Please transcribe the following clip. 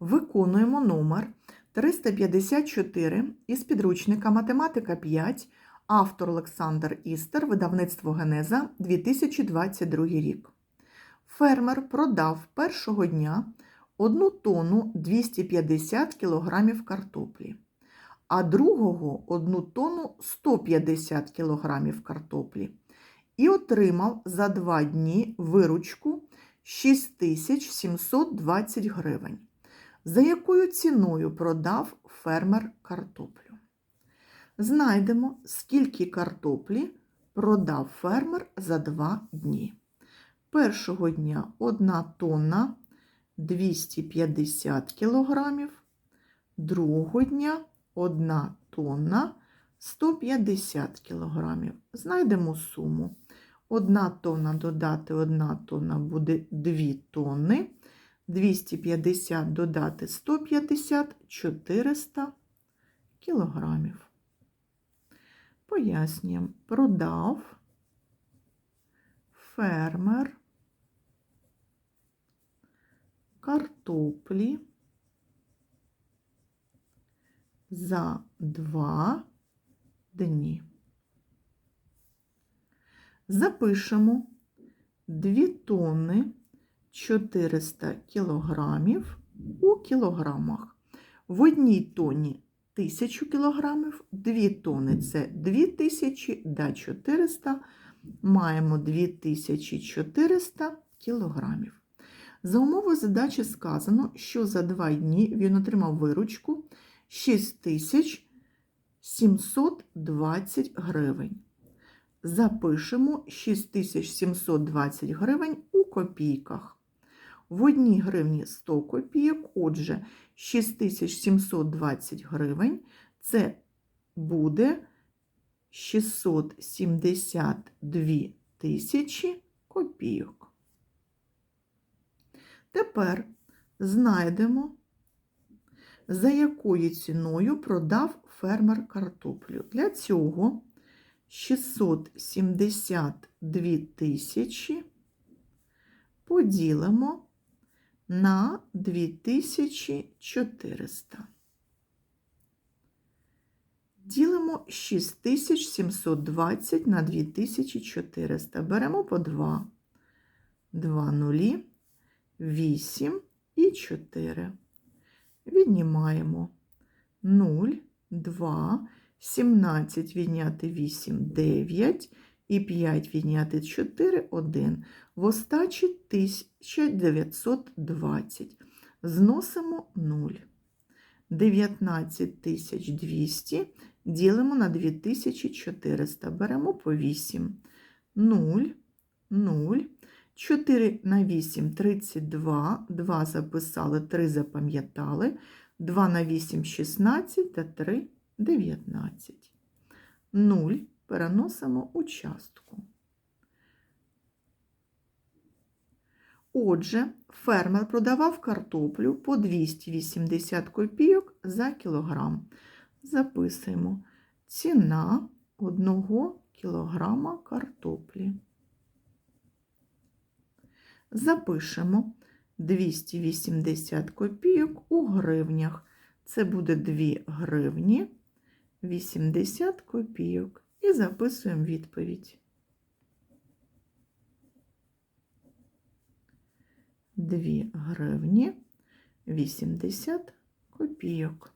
Виконуємо номер 354 із підручника Математика 5, автор Олександр Істер, видавництво Генеза 2022 рік. Фермер продав першого дня 1 тонну 250 кг картоплі, а другого 1 тонну 150 кг картоплі і отримав за два дні виручку 6720 гривень. За якою ціною продав фермер картоплю? Знайдемо, скільки картоплі продав фермер за два дні. Першого дня 1 тонна 250 кг, другого дня 1 тонна 150 кг. Знайдемо суму. 1 тонна додати 1 тонна буде 2 тонни. 250 додати 150 400 кілограмів. Пояснюємо, продав фермер картоплі за два дні. Запишемо 2 тонни 400 кілограмів у кілограмах. В одній тоні 1000 кілограмів, 2 тони це 2000, да 400, маємо 2400 кілограмів. За умови задачі сказано, що за 2 дні він отримав виручку 6720 гривень. Запишемо 6720 гривень у копійках. В одній гривні 100 копійок, отже, 6720 гривень це буде 672 тисячі копійок. Тепер знайдемо, за якою ціною продав фермер картоплю. Для цього 672 тисячі поділимо на 2400. Ділимо 6720 на 2400. Беремо по 2. 2 нулі, 8 і 4. Віднімаємо 0, 2, 17 відняти 8 9 і 5 відняти 4 1. В остачі 1920. Зносимо 0. 19200 ділимо на 2400. Беремо по 8. 0, 0. 4 на 8 32. 2 записали, 3 запам'ятали. 2 на 8 16 та 3 19. 0 переносимо у частку. Отже, фермер продавав картоплю по 280 копійок за кілограм. Записуємо ціна 1 кілограма картоплі. Запишемо 280 копійок у гривнях. Це буде 2 гривні 80 копійок. І записуємо відповідь. 2 гривні 80 копійок.